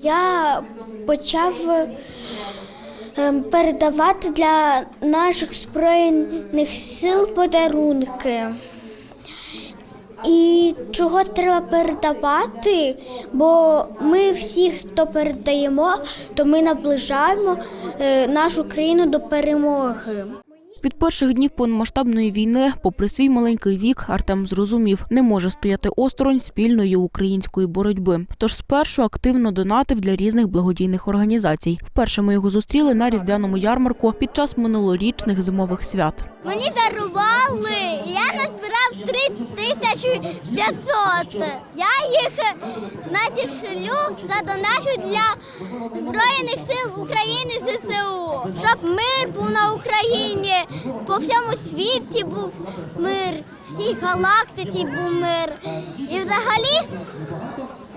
Я почав ем, передавати для наших збройних сил подарунки. І чого треба передавати? Бо ми всі, хто передаємо, то ми наближаємо е, нашу країну до перемоги. Від перших днів повномасштабної війни, попри свій маленький вік, Артем зрозумів, не може стояти осторонь спільної української боротьби. Тож спершу активно донатив для різних благодійних організацій. Вперше ми його зустріли на різдвяному ярмарку під час минулорічних зимових свят. Мені дарували, я назбирав 3500. Я їх надішлю задоначу для Збройних сил України ЗСУ, щоб мир був на Україні, по всьому світі був мир, всій галактиці був мир. І взагалі,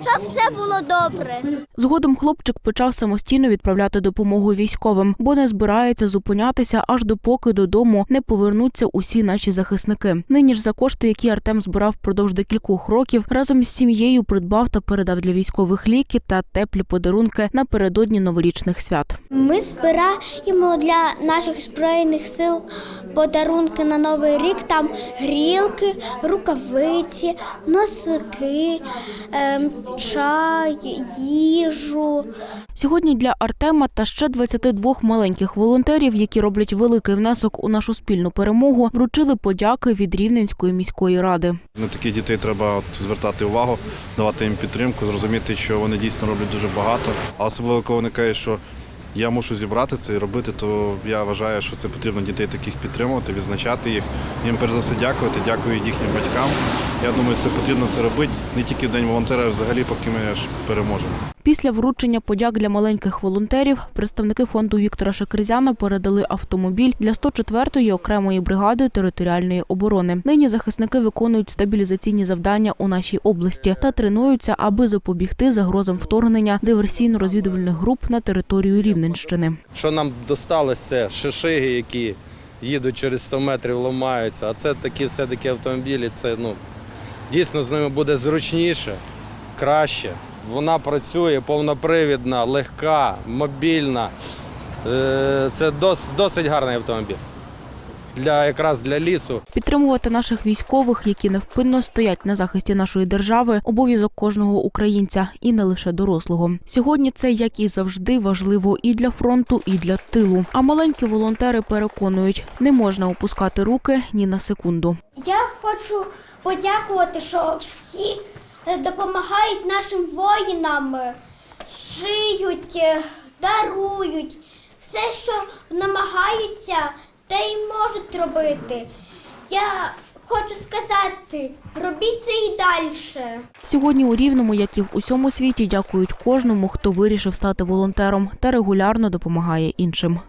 щоб все було добре. Згодом хлопчик почав самостійно відправляти допомогу військовим, бо не збирається зупинятися аж допоки додому не повернуться усі наші захисники. Нині ж за кошти, які Артем збирав впродовж декількох років, разом з сім'єю придбав та передав для військових ліки та теплі подарунки напередодні новорічних свят. Ми збираємо для наших збройних сил подарунки на новий рік. Там грілки, рукавиці, носики, ем, чай, їжу. Сьогодні для Артема та ще 22 маленьких волонтерів, які роблять великий внесок у нашу спільну перемогу, вручили подяки від Рівненської міської ради. На таких дітей треба от звертати увагу, давати їм підтримку, зрозуміти, що вони дійсно роблять дуже багато. А особливо, коли вони кажуть, що я мушу зібрати це і робити, то я вважаю, що це потрібно дітей таких підтримувати, відзначати їх. Їм перш за все дякувати, дякую їхнім батькам. Я думаю, це потрібно це робити не тільки в день волонтера, а взагалі, поки ми аж переможемо. Після вручення подяк для маленьких волонтерів представники фонду Віктора Шекерзяна передали автомобіль для 104-ї окремої бригади територіальної оборони. Нині захисники виконують стабілізаційні завдання у нашій області та тренуються, аби запобігти загрозам вторгнення диверсійно-розвідувальних груп на територію Рівненщини. Що нам досталось, це шишиги, які їдуть через 100 метрів, ламаються. А це такі все-таки автомобілі, це ну, дійсно з ними буде зручніше, краще. Вона працює повнопривідна, легка, мобільна. Е, Це досить гарний автомобіль. Для, якраз для лісу. Підтримувати наших військових, які невпинно стоять на захисті нашої держави, обов'язок кожного українця, і не лише дорослого. Сьогодні це як і завжди важливо і для фронту, і для тилу. А маленькі волонтери переконують, не можна опускати руки ні на секунду. Я хочу подякувати, що всі е, допомагають нашим воїнам, е, шиють, е, дарують. Все, що намагаються, те й можуть робити. Я хочу сказати, робіть це і далі. Сьогодні у Рівному, як і в усьому світі, дякують кожному, хто вирішив стати волонтером та регулярно допомагає іншим.